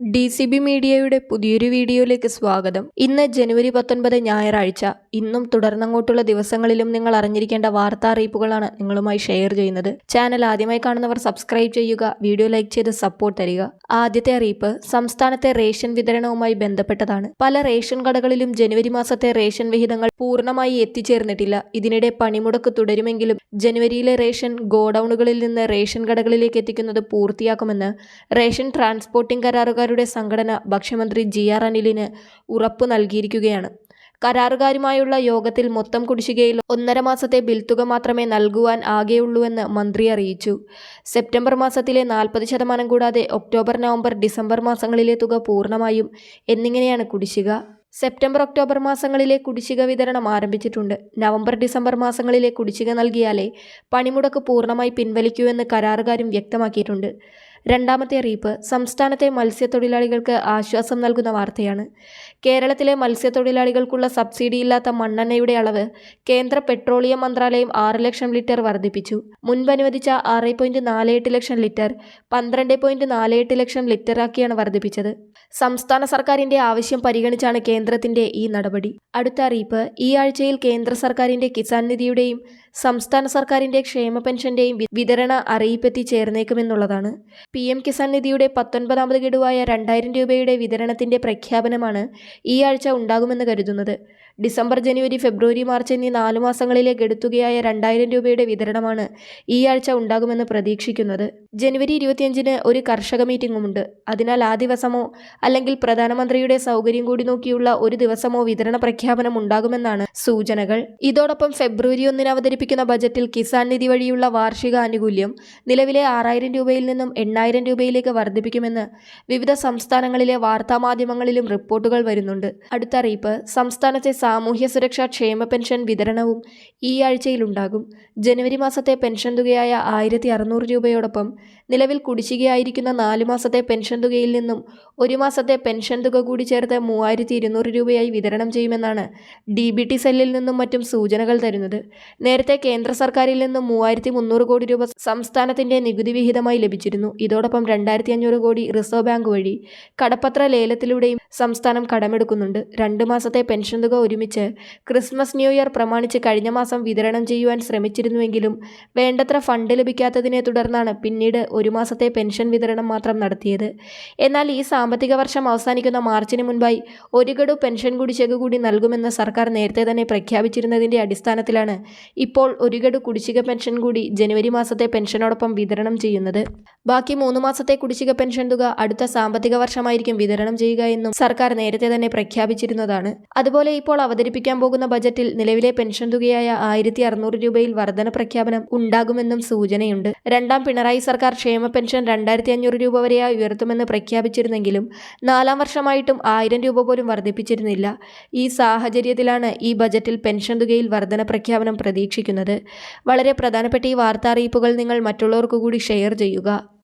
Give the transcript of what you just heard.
D C B മീഡിയയുടെ പുതിയൊരു വീഡിയോയിലേക്ക് സ്വാഗതം. ഇന്ന് ജനുവരി പത്തൊൻപത് ഞായറാഴ്ച. ഇന്നും തുടർന്നങ്ങോട്ടുള്ള ദിവസങ്ങളിലും നിങ്ങൾ അറിഞ്ഞിരിക്കേണ്ട വാർത്താ അറിയിപ്പുകളാണ് നിങ്ങളുമായി ഷെയർ ചെയ്യുന്നത്. ചാനൽ ആദ്യമായി കാണുന്നവർ സബ്സ്ക്രൈബ് ചെയ്യുക വീഡിയോ ലൈക്ക് ചെയ്ത് സപ്പോർട്ട് തരിക. ആദ്യത്തെ അറിയിപ്പ് സംസ്ഥാനത്തെ റേഷൻ വിതരണവുമായി ബന്ധപ്പെട്ടതാണ്. പല റേഷൻ കടകളിലും ജനുവരി മാസത്തെ റേഷൻ വിഹിതങ്ങൾ പൂർണമായി എത്തിച്ചേർന്നിട്ടില്ല. ഇതിനിടെ പണിമുടക്ക് തുടരുമെങ്കിലും ജനുവരിയിലെ റേഷൻ ഗോഡൌണുകളിൽ നിന്ന് റേഷൻ കടകളിലേക്ക് എത്തിക്കുന്നത് പൂർത്തിയാക്കുമെന്ന് റേഷൻ ട്രാൻസ്പോർട്ടിംഗ് കരാറുകാരുടെ സംഘടന ഭക്ഷ്യമന്ത്രി ജി ആർ അനിലിന് ഉറപ്പു നൽകിയിരിക്കുകയാണ്. കരാറുകാരുമായുള്ള യോഗത്തിൽ മൊത്തം കുടിശ്ശികയിൽ ഒന്നര മാസത്തെ ബിൽ തുക മാത്രമേ നൽകുവാൻ ആകെയുള്ളൂവെന്ന് മന്ത്രി അറിയിച്ചു. സെപ്റ്റംബർ മാസത്തിലെ നാൽപ്പത് ശതമാനം കൂടാതെ ഒക്ടോബർ നവംബർ ഡിസംബർ മാസങ്ങളിലെ തുക പൂർണമായും എന്നിങ്ങനെയാണ് കുടിശ്ശിക. സെപ്റ്റംബർ ഒക്ടോബർ മാസങ്ങളിലെ കുടിശ്ശിക വിതരണം ആരംഭിച്ചിട്ടുണ്ട്. നവംബർ ഡിസംബർ മാസങ്ങളിലെ കുടിശ്ശിക നൽകിയാലേ പണിമുടക്ക് പൂർണമായി പിൻവലിക്കൂവെന്ന് കരാറുകാരും വ്യക്തമാക്കിയിട്ടുണ്ട്. രണ്ടാമത്തെ അറിയിപ്പ് സംസ്ഥാനത്തെ മത്സ്യത്തൊഴിലാളികൾക്ക് ആശ്വാസം നൽകുന്ന വാർത്തയാണ്. കേരളത്തിലെ മത്സ്യത്തൊഴിലാളികൾക്കുള്ള സബ്സിഡിയില്ലാത്ത മണ്ണെണ്ണയുടെ അളവ് കേന്ദ്ര പെട്രോളിയം മന്ത്രാലയം ആറ് ലക്ഷം ലിറ്റർ വർദ്ധിപ്പിച്ചു. മുൻപ് അനുവദിച്ച ആറ് പോയിന്റ് നാല് എട്ട് ലക്ഷം ലിറ്റർ പന്ത്രണ്ട് പോയിന്റ് നാല് എട്ട് ലക്ഷം ലിറ്ററാക്കിയാണ് വർദ്ധിപ്പിച്ചത്. സംസ്ഥാന സർക്കാരിന്റെ ആവശ്യം പരിഗണിച്ചാണ് കേന്ദ്രത്തിന്റെ ഈ നടപടി. അടുത്ത അറിയിപ്പ് ഈ ആഴ്ചയിൽ കേന്ദ്ര സർക്കാരിന്റെ കിസാൻ നിധിയുടെയും സംസ്ഥാന സർക്കാരിന്റെ ക്ഷേമ പെൻഷന്റെയും വിതരണ അറിയിപ്പെത്തി ചേർന്നേക്കുമെന്നുള്ളതാണ്. പി എം കിസാൻ നിധിയുടെ പത്തൊൻപതാമത് ഗഡുവായ രണ്ടായിരം രൂപയുടെ വിതരണത്തിന്റെ പ്രഖ്യാപനമാണ് ഈ ആഴ്ച ഉണ്ടാകുമെന്ന് കരുതുന്നത്. ഡിസംബർ ജനുവരി ഫെബ്രുവരി മാർച്ച് എന്നീ നാലു മാസങ്ങളിലെ ഗഡുത്തുകയായ രണ്ടായിരം രൂപയുടെ വിതരണമാണ് ഈ ആഴ്ച ഉണ്ടാകുമെന്ന് പ്രതീക്ഷിക്കുന്നത്. ജനുവരി ഇരുപത്തിയഞ്ചിന് ഒരു കർഷക മീറ്റിംഗുമുണ്ട്. അതിനാൽ ആ ദിവസമോ അല്ലെങ്കിൽ പ്രധാനമന്ത്രിയുടെ സൗകര്യം കൂടി നോക്കിയുള്ള ഒരു ദിവസമോ വിതരണ പ്രഖ്യാപനം ഉണ്ടാകുമെന്നാണ് സൂചനകൾ. ഇതോടൊപ്പം ഫെബ്രുവരി ഒന്നിന് അവതരിപ്പിക്കുന്ന ബജറ്റിൽ കിസാൻ നിധി വഴിയുള്ള വാർഷിക ആനുകൂല്യം നിലവിലെ ആറായിരം രൂപയിൽ നിന്നും എണ്ണായിരം രൂപയിലേക്ക് വർദ്ധിപ്പിക്കുമെന്ന് വിവിധ സംസ്ഥാനങ്ങളിലെ വാർത്താമാധ്യമങ്ങളിലും റിപ്പോർട്ടുകൾ വരുന്നുണ്ട്. അടുത്ത അറിയിപ്പ് സംസ്ഥാനത്തെ സാമൂഹ്യ സുരക്ഷാ ക്ഷേമ പെൻഷൻ വിതരണവും ഈ ആഴ്ചയിലുണ്ടാകും ജനുവരി മാസത്തെ പെൻഷൻ തുകയായ ആയിരത്തി അറുന്നൂറ് രൂപയോടൊപ്പം നിലവിൽ കുടിശ്ശികയായിരിക്കുന്ന നാലു മാസത്തെ പെൻഷൻ തുകയിൽ നിന്നും ഒരു മാസത്തെ പെൻഷൻ തുക കൂടി ചേർത്ത് മൂവായിരത്തി ഇരുന്നൂറ് രൂപയായി വിതരണം ചെയ്യുമെന്നാണ് ഡി ബി ടി സെല്ലിൽ നിന്നും മറ്റും സൂചനകൾ തരുന്നത്. നേരത്തെ കേന്ദ്ര സർക്കാരിൽ നിന്നും മൂവായിരത്തി മുന്നൂറ് കോടി രൂപ സംസ്ഥാനത്തിന്റെ നികുതി വിഹിതമായി ലഭിച്ചിരുന്നു. ഇതോടൊപ്പം രണ്ടായിരത്തി അഞ്ഞൂറ് കോടി റിസർവ് ബാങ്ക് വഴി കടപ്പത്ര ലേലത്തിലൂടെയും സംസ്ഥാനം കടമെടുക്കുന്നുണ്ട്. രണ്ട് മാസത്തെ പെൻഷൻ തുക ഒരുമിച്ച് ക്രിസ്മസ് ന്യൂ ഇയർ പ്രമാണിച്ച് കഴിഞ്ഞ മാസം വിതരണം ചെയ്യുവാൻ ശ്രമിച്ചിരുന്നുവെങ്കിലും വേണ്ടത്ര ഫണ്ട് ലഭിക്കാത്തതിനെ തുടർന്നാണ് പിന്നീട് ഒരു മാസത്തെ പെൻഷൻ വിതരണം മാത്രം നടത്തിയത്. എന്നാൽ ഈ സാമ്പത്തിക വർഷം അവസാനിക്കുന്ന മാർച്ചിന് മുൻപായി ഒരു ഗഡു പെൻഷൻ കുടിശ്ശിക കൂടി നൽകുമെന്ന് സർക്കാർ നേരത്തെ തന്നെ പ്രഖ്യാപിച്ചിരുന്നതിന്റെ അടിസ്ഥാനത്തിലാണ് ഇപ്പോൾ ഒരു ഗഡു കുടിശ്ശിക പെൻഷൻ കൂടി ജനുവരി മാസത്തെ പെൻഷനോടൊപ്പം വിതരണം ചെയ്യുന്നത്. ബാക്കി മൂന്ന് മാസത്തെ കുടിശ്ശിക പെൻഷൻ തുക അടുത്ത സാമ്പത്തിക വർഷമായിരിക്കും വിതരണം ചെയ്യുക എന്നും സർക്കാർ നേരത്തെ തന്നെ പ്രഖ്യാപിച്ചിരുന്നതാണ്. അതുപോലെ ഇപ്പോൾ അവതരിപ്പിക്കാൻ പോകുന്ന ബജറ്റിൽ നിലവിലെ പെൻഷൻ തുകയായ ആയിരത്തി അറുന്നൂറ് രൂപയിൽ വർധന പ്രഖ്യാപനം ഉണ്ടാകുമെന്നും സൂചനയുണ്ട്. രണ്ടാം പിണറായി സർക്കാർ ക്ഷേമ പെൻഷൻ രണ്ടായിരത്തി അഞ്ഞൂറ് രൂപ വരെയായി ഉയർത്തുമെന്ന് പ്രഖ്യാപിച്ചിരുന്നെങ്കിലും നാലാം വർഷമായിട്ടും ആയിരം രൂപ പോലും വർദ്ധിപ്പിച്ചിരുന്നില്ല ഈ സാഹചര്യത്തിലാണ് ഈ ബജറ്റിൽ പെൻഷൻ തുകയിൽ വർധന പ്രഖ്യാപനം പ്രതീക്ഷിക്കുന്നത് വളരെ പ്രധാനപ്പെട്ട ഈ വാർത്താ അറിയിപ്പുകൾ നിങ്ങൾ മറ്റുള്ളവർക്ക് കൂടി ഷെയർ ചെയ്യുക.